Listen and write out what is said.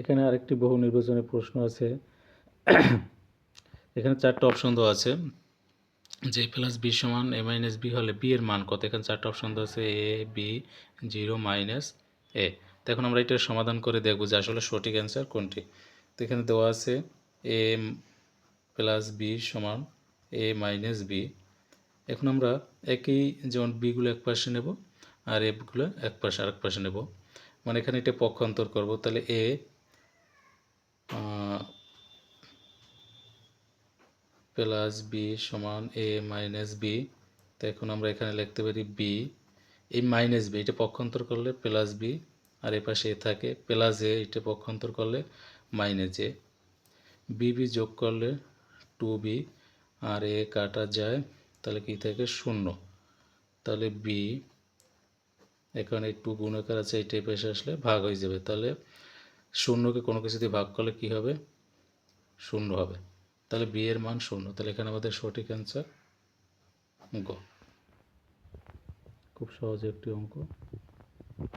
এখানে আরেকটি বহু নির্বাচনী প্রশ্ন আছে। এখানে চারটা অপশন দেওয়া আছে। যে প্লাস বি সমান এ মাইনাস বি হলে বি এর মান কত? এখানে চারটা অপশন দেওয়া আছে A B zero minus A তো এখন আমরা এটার সমাধান করে দেখব যে আসলে সঠিক অ্যান্সার কোনটি। তো এখানে দেওয়া আছে এ প্লাস বি সমান এ মাইনাস বি এখন আমরা একই যেমন বিগুলো এক পাশে নেব, আর এফগুলো এক পাশে, আরেক পাশে নেব। মানে এখানে এটা পক্ষান্তর করব, তাহলে এ প্লাস বি সমান এ মাইনাস বি। তো এখন আমরা এখানে লিখতে পারি বি। এই মাইনাস বি, এটা পক্ষান্তর করলে প্লাস বি, আর এ পাশে এ থাকে প্লাস এ, এটা পক্ষান্তর করলে মাইনাস এ। বি বি যোগ করলে টু বি, আর এ কাটা যায়, তাহলে কি থাকে? শূন্য। তাহলে বি, এখানে টু গুণাকার আছে এই টাইপে আসলে ভাগ হয়ে যাবে। তাহলে শূন্যকে কোনো কিছু দিয়ে ভাগ করলে কি হবে? শূন্য হবে। তাহলে বি এর মান শূন্য। তাহলে এখানে আমাদের সঠিক অ্যান্সার গ। খুব সহজ একটি অঙ্ক।